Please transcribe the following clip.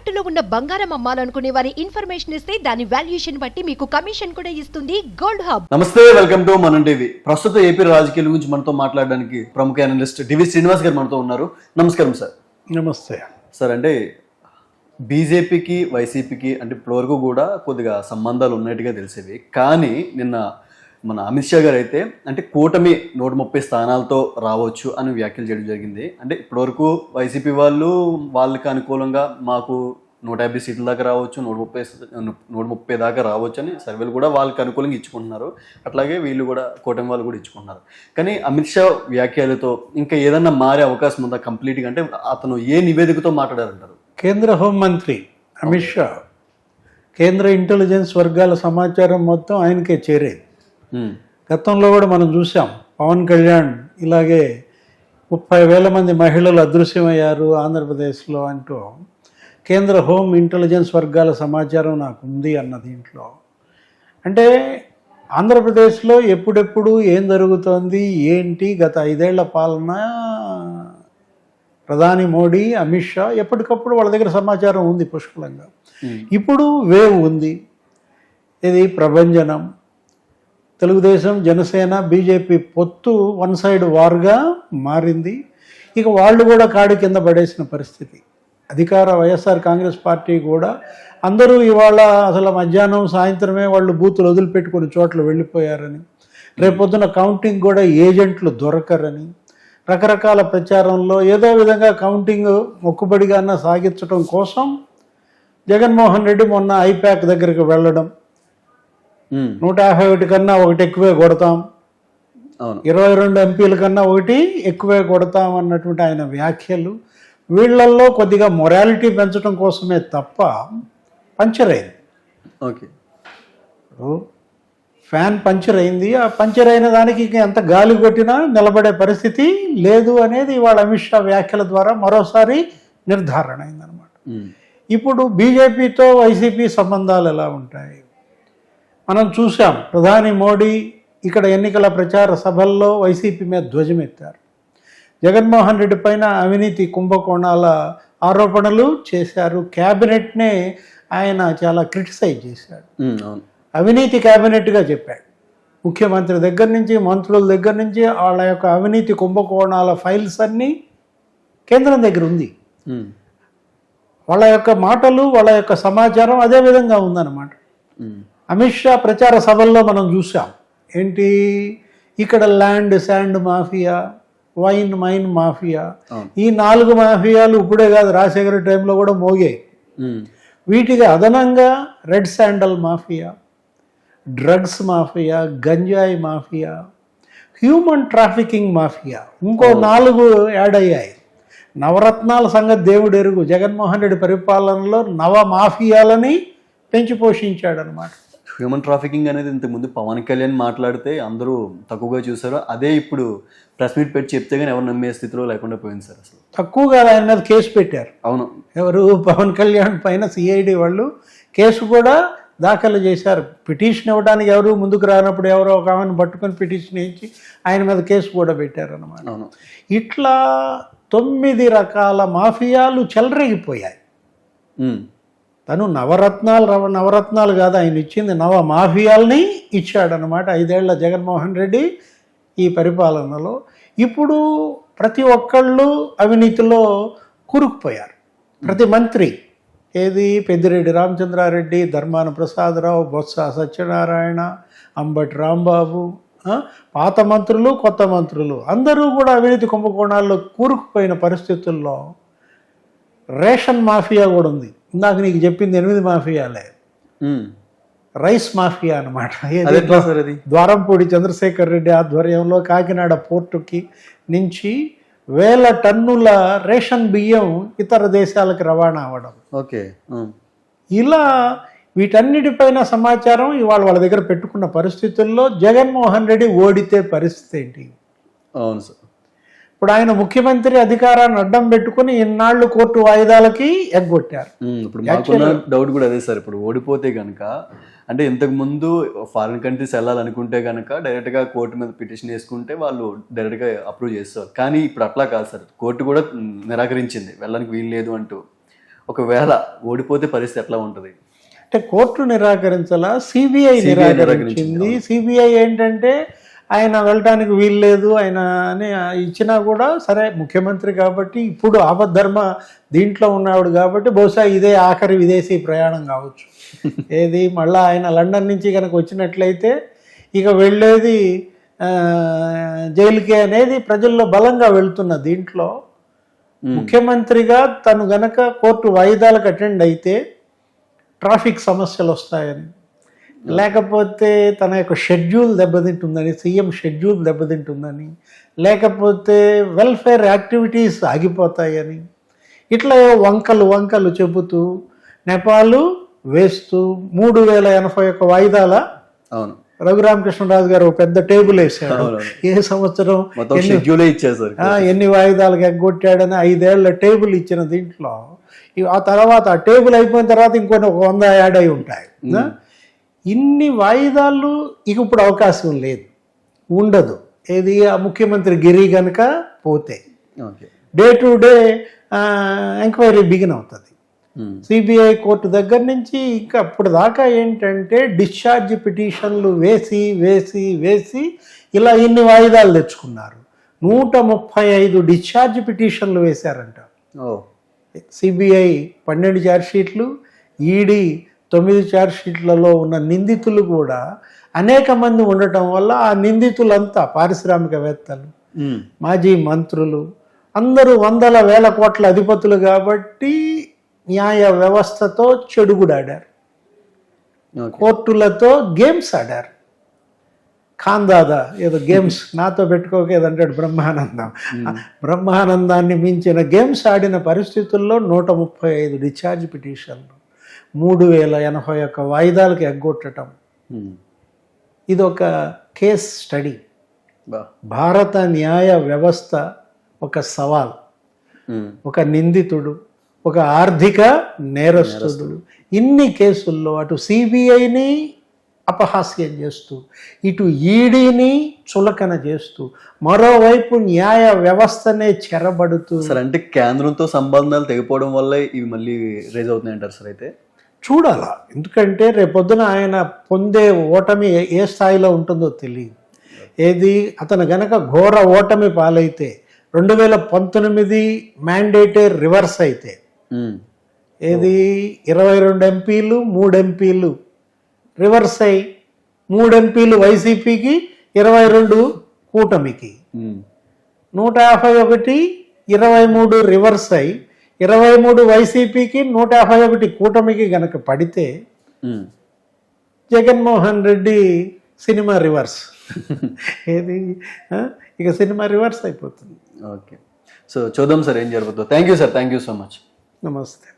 తాకట్టులో ఉన్న బంగారం అమ్మాలనుకునే వారి ఇన్ఫర్మేషన్ ఇస్తే దాని వాల్యుయేషన్ బట్టి మీకు కమిషన్ కూడా ఇస్తుంది. Gold hub. నమస్తే వెల్కమ్ టు మనం టీవీ. ప్రస్తుత ఏపీ రాజకీయాల గురించి మనతో మాట్లాడడానికి ప్రముఖ అనలిస్ట్ డివి శ్రీనివాస్ గారు మనతో ఉన్నారు. నమస్కారం సార్. నమస్తే. సార్ అంటే బీజేపీకి వైసీపీకి అంటే ఇప్పటివరకు కూడా కొద్దిగా సంబంధాలు ఉన్నట్టుగా తెలిసేవి. కానీ నిన్న మన అమిత్ షా గారు అయితే అంటే కూటమి నూట ముప్పై స్థానాలతో రావచ్చు అని వ్యాఖ్యలు చేయడం జరిగింది. అంటే ఇప్పటివరకు వైసీపీ వాళ్ళు వాళ్ళకి అనుకూలంగా మాకు నూట యాభై సీట్ల దాకా రావచ్చు నూట ముప్పై నూట ముప్పై దాకా రావచ్చు అని సర్వేలు కూడా వాళ్ళకి అనుకూలంగా ఇచ్చుకుంటున్నారు. అట్లాగే వీళ్ళు కూడా కూటమి వాళ్ళు కూడా ఇచ్చుకుంటున్నారు. కానీ అమిత్ షా వ్యాఖ్యలతో ఇంకా ఏదన్నా మారే అవకాశం ఉందా కంప్లీట్గా? అంటే అతను ఏ నివేదికతో మాట్లాడారంటారు? కేంద్ర హోంమంత్రి అమిత్ షా కేంద్ర ఇంటెలిజెన్స్ వర్గాల సమాచారం మొత్తం ఆయనకే చేరేది. గతంలో కూడా మనం చూసాం పవన్ కళ్యాణ్ ఇలాగే ముప్పై వేల మంది మహిళలు అదృశ్యమయ్యారు ఆంధ్రప్రదేశ్లో అంటూ కేంద్ర హోం ఇంటెలిజెన్స్ వర్గాల సమాచారం నాకు ఉంది అన్న దీంట్లో. అంటే ఆంధ్రప్రదేశ్లో ఎప్పుడెప్పుడు ఏం జరుగుతోంది ఏంటి గత ఐదేళ్ళ పాలన ప్రధాని మోడీ అమిత్ షా ఎప్పటికప్పుడు వాళ్ళ దగ్గర సమాచారం ఉంది పుష్కలంగా. ఇప్పుడు వేవ్ ఉంది. ఇది ప్రభంజనం తెలుగుదేశం జనసేన బీజేపీ పొత్తు వన్ సైడ్ వార్గా మారింది. ఇక వాళ్ళు కూడా కాడి కింద పడేసిన పరిస్థితి. అధికార వైఎస్ఆర్ కాంగ్రెస్ పార్టీ కూడా అందరూ ఇవాళ అసలు మధ్యాహ్నం సాయంత్రమే వాళ్ళు బూతులు వదిలిపెట్టుకుని చోట్ల వెళ్ళిపోయారని రేపొద్దున కౌంటింగ్ కూడా ఏజెంట్లు దొరకరని రకరకాల ప్రచారంలో ఏదో విధంగా కౌంటింగ్ మొక్కుబడిగాన సాగించడం కోసం జగన్మోహన్ రెడ్డి మొన్న ఐప్యాక్ దగ్గరికి వెళ్ళడం నూట యాభై ఒకటి కన్నా ఒకటి ఎక్కువే కొడతాం. అవును. ఇరవై రెండు ఎంపీల కన్నా ఒకటి ఎక్కువే కొడతాం అన్నటువంటి ఆయన వ్యాఖ్యలు వీళ్ళల్లో కొద్దిగా మొరాలిటీ పెంచడం కోసమే తప్ప పంచర్ అయింది. ఓకే. ఫ్యాన్ పంచర్ అయింది. ఆ పంచర్ అయిన దానికి ఎంత గాలి కొట్టినా నిలబడే పరిస్థితి లేదు అనేది ఇవాళ అమిత్ షా వ్యాఖ్యల ద్వారా మరోసారి నిర్ధారణ అయిందనమాట ఇప్పుడు బీజేపీతో వైసీపీ సంబంధాలు ఎలా ఉంటాయి? మనం చూసాం ప్రధాని మోడీ ఇక్కడ ఎన్నికల ప్రచార సభల్లో వైసీపీ మీద ధ్వజమెత్తారు. జగన్మోహన్ రెడ్డి పైన అవినీతి కుంభకోణాల ఆరోపణలు చేశారు. క్యాబినెట్నే ఆయన చాలా క్రిటిసైజ్ చేశాడు. అవినీతి క్యాబినెట్గా చెప్పాడు. ముఖ్యమంత్రి దగ్గర నుంచి మంత్రుల దగ్గర నుంచి వాళ్ళ యొక్క అవినీతి కుంభకోణాల ఫైల్స్ అన్నీ కేంద్రం దగ్గర ఉంది. వాళ్ళ యొక్క మాటలు వాళ్ళ యొక్క సమాచారం అదే విధంగా ఉందన్నమాట. అమిత్ షా ప్రచార సభల్లో మనం చూసాం ఏంటి? ఇక్కడ land sand mafia wine mine mafia. ఈ నాలుగు మాఫియాలు ఇప్పుడే కాదు రాజశేఖర టైంలో కూడా మోగాయి. ఉమ్, వీటికి అదనంగా red sandal mafia drugs mafia గంజాయి మాఫియా హ్యూమన్ ట్రాఫికింగ్ మాఫియా ఇంకో నాలుగు యాడ్ అయ్యాయి. నవరత్నాల సంగతి దేవుడు ఎరుగు. జగన్మోహన్ రెడ్డి పరిపాలనలో నవ మాఫియాలని పెంచి పోషించాడు అనమాట హ్యూమన్ ట్రాఫికింగ్ అనేది ఇంతకుముందు పవన్ కళ్యాణ్ మాట్లాడితే అందరూ తక్కువగా చూసారు అదే ఇప్పుడు ప్రెస్ మీట్ పెట్టి చెప్తే కానీ ఎవరు నమ్మే స్థితిలో లేకుండా పోయింది సార్ అసలు. తక్కువగా ఆయన మీద కేసు పెట్టారు. అవును. ఎవరు? పవన్ కళ్యాణ్ పైన సిఐడి వాళ్ళు కేసు కూడా దాఖలు చేశారు. పిటిషన్ ఇవ్వడానికి ఎవరు ముందుకు రానప్పుడు ఎవరో ఒక ఆమెను పట్టుకొని పిటిషన్ ఇచ్చి ఆయన మీద కేసు కూడా పెట్టారు అనమాట అవును. ఇట్లా తొమ్మిది రకాల మాఫియాలు చెలరేగిపోయాయి. తను నవరత్నాలు రవ నవరత్నాలు కాదు ఆయన ఇచ్చింది నవ మాఫియాల్ని ఇచ్చాడనమాట ఐదేళ్ళ జగన్మోహన్ రెడ్డి ఈ పరిపాలనలో. ఇప్పుడు ప్రతి ఒక్కళ్ళు అవినీతిలో కూరుకుపోయారు. ప్రతి మంత్రి ఏది? పెద్దిరెడ్డి రామచంద్రారెడ్డి ధర్మాన ప్రసాదరావు బొత్స సత్యనారాయణ అంబటి రాంబాబు పాత మంత్రులు కొత్త మంత్రులు. అందరూ కూడా అవినీతి కుంభకోణాల్లో కూరుకుపోయిన పరిస్థితుల్లో రేషన్ మాఫియా కూడా ఉంది. ఇందాక నీకు చెప్పింది ఎనిమిది మాఫియాలే. రైస్ మాఫియా అనమాట ద్వారంపూడి చంద్రశేఖర్ రెడ్డి ఆధ్వర్యంలో కాకినాడ పోర్టుకి నుంచి వేల టన్నుల రేషన్ బియ్యం ఇతర దేశాలకు రవాణా అవ్వడం. ఓకే. ఇలా వీటన్నిటిపైన సమాచారం ఇవాళ వాళ్ళ దగ్గర పెట్టుకున్న పరిస్థితుల్లో జగన్మోహన్ రెడ్డి ఓడితే పరిస్థితి ఏంటి? అవును సార్. ఇప్పుడు ఆయన ముఖ్యమంత్రి అధికారాన్ని అడ్డం పెట్టుకుని ఇన్నాళ్ళు కోర్టు వాయిదాలకి ఎగ్గొట్టారు. ఇప్పుడు మాకున్న డౌట్ కూడా అదే సార్. ఇప్పుడు ఓడిపోతే కనుక అంటే ఇంతకు ముందు ఫారిన్ కంట్రీస్ వెళ్ళాలనుకుంటే కనుక డైరెక్ట్గా కోర్టు మీద పిటిషన్ వేసుకుంటే వాళ్ళు డైరెక్ట్గా అప్రూవ్ చేస్తారు. కానీ ఇప్పుడు అట్లా కాదు సార్. కోర్టు కూడా నిరాకరించింది. వెళ్ళడానికి వీలు లేదు అంటూ. ఒకవేళ ఓడిపోతే పరిస్థితి ఎట్లా ఉంటుంది? అంటే కోర్టు నిరాకరించాలా? సిబిఐ నిరాకరించింది. సిబిఐ ఏంటంటే ఆయన వెళ్ళటానికి వీల్లేదు ఆయన అని ఇచ్చినా కూడా సరే ముఖ్యమంత్రి కాబట్టి ఇప్పుడు ఆపద్ధర్మ దీంట్లో ఉన్నాడు కాబట్టి బహుశా ఇదే ఆఖరి విదేశీ ప్రయాణం కావచ్చు. ఏది? మళ్ళా ఆయన లండన్ నుంచి కనుక వచ్చినట్లయితే ఇక వెళ్ళేది జైలుకి అనేది ప్రజల్లో బలంగా వెళ్తున్న దీంట్లో ముఖ్యమంత్రిగా తను గనక కోర్టు వాయిదాలకు అటెండ్ అయితే ట్రాఫిక్ సమస్యలు వస్తాయని. లేకపోతే తన యొక్క షెడ్యూల్ దెబ్బతింటుందని సీఎం షెడ్యూల్ దెబ్బతింటుందని లేకపోతే వెల్ఫేర్ యాక్టివిటీస్ ఆగిపోతాయని ఇట్లా వంకలు వంకలు చెబుతూ నెపాలు వేస్తూ మూడు వేల ఎనభై ఒక్క వాయిదాల అవును. రఘురామకృష్ణరాజు గారు ఒక పెద్ద టేబుల్ వేసాడు. ఏ సంవత్సరం ఎన్ని వాయిదాలకు ఎగ్గొట్టాడని ఐదేళ్ళ టేబుల్ ఇచ్చిన దీంట్లో. ఆ తర్వాత ఆ టేబుల్ అయిపోయిన తర్వాత ఇంకొన్ని ఒక వంద యాడ్ అయి ఉంటాయి? ఇన్ని వాయిదాలు ఇక ఇప్పుడు అవకాశం లేదు. ఉండదు. ఏది ఆ ముఖ్యమంత్రి గిరి గనక పోతే. Okay. Day to day enquiry begin అవుతుంది. సిబిఐ కోర్టు దగ్గర నుంచి ఇంకా అప్పుడు దాకా ఏంటంటే డిశ్చార్జ్ పిటిషన్లు వేసి వేసి వేసి ఇలా ఇన్ని వాయిదాలు తెచ్చుకున్నారు. నూట ముప్పై ఐదు డిశ్చార్జ్ పిటిషన్లు వేశారంట. సిబిఐ పన్నెండు ఛార్జ్షీట్లు ఈడీ తొమ్మిది ఛార్జ్షీట్లలో ఉన్న నిందితులు కూడా అనేక మంది ఉండటం వల్ల ఆ నిందితులంతా పారిశ్రామికవేత్తలు. మాజీ మంత్రులు అందరూ వందల వేల కోట్ల అధిపతులు కాబట్టి న్యాయ వ్యవస్థతో చెడుగుడాడారు. కోర్టులతో గేమ్స్ ఆడారు. ఖాందాదా ఏదో గేమ్స్ నాతో పెట్టుకోక ఏదంటాడు బ్రహ్మానందం. బ్రహ్మానందాన్ని మించిన గేమ్స్ ఆడిన పరిస్థితుల్లో నూట ముప్పై ఐదు డిశ్చార్జ్ పిటిషన్లు. మూడు వేల ఎనభై ఒక్క వాయిదాలకు ఎగ్గొట్టడం ఉమ్. ఇది ఒక కేస్ స్టడీ. భారత న్యాయ వ్యవస్థ ఒక సవాల్. ఉమ్. ఒక నిందితుడు ఒక ఆర్థిక నేరస్తుడు. ఇన్ని కేసుల్లో అటు సిబిఐని అపహాస్యం చేస్తూ ఇటు ఈడీని చులకన చేస్తూ మరోవైపు న్యాయ వ్యవస్థనే చెరబడుతూ సార్ అంటే కేంద్రంతో సంబంధాలు తెగిపోవడం వల్ల ఇవి మళ్ళీ రేజ్ అవుతున్నాయి అంటారు సార్ అయితే? చూడాలా? ఎందుకంటే రేపొద్దున ఆయన పొందే ఓటమి ఏ- స్థాయిలో ఉంటుందో తెలియదు. ఏది? అతను గనక ఘోర ఓటమి పాలైతే రెండు వేల పంతొమ్మిది మ్యాండేటే రివర్స్ అయితే. ఏది? ఇరవై రెండు ఎంపీలు మూడు ఎంపీలు రివర్స్ అయి మూడు ఎంపీలు వైసీపీకి ఇరవై రెండు కూటమికి. నూట యాభై ఒకటి ఇరవై మూడు రివర్స్ అయి ఇరవై మూడు వైసీపీకి నూట యాభై ఒకటి కూటమికి గనక పడితే. Jaganmohan Reddy cinema reverse. ఏది? ఇక సినిమా రివర్స్ అయిపోతుంది. ఓకే. సో చూద్దాం సార్ ఏం జరుగుతుందో. Thank you sir thank you so much నమస్తే.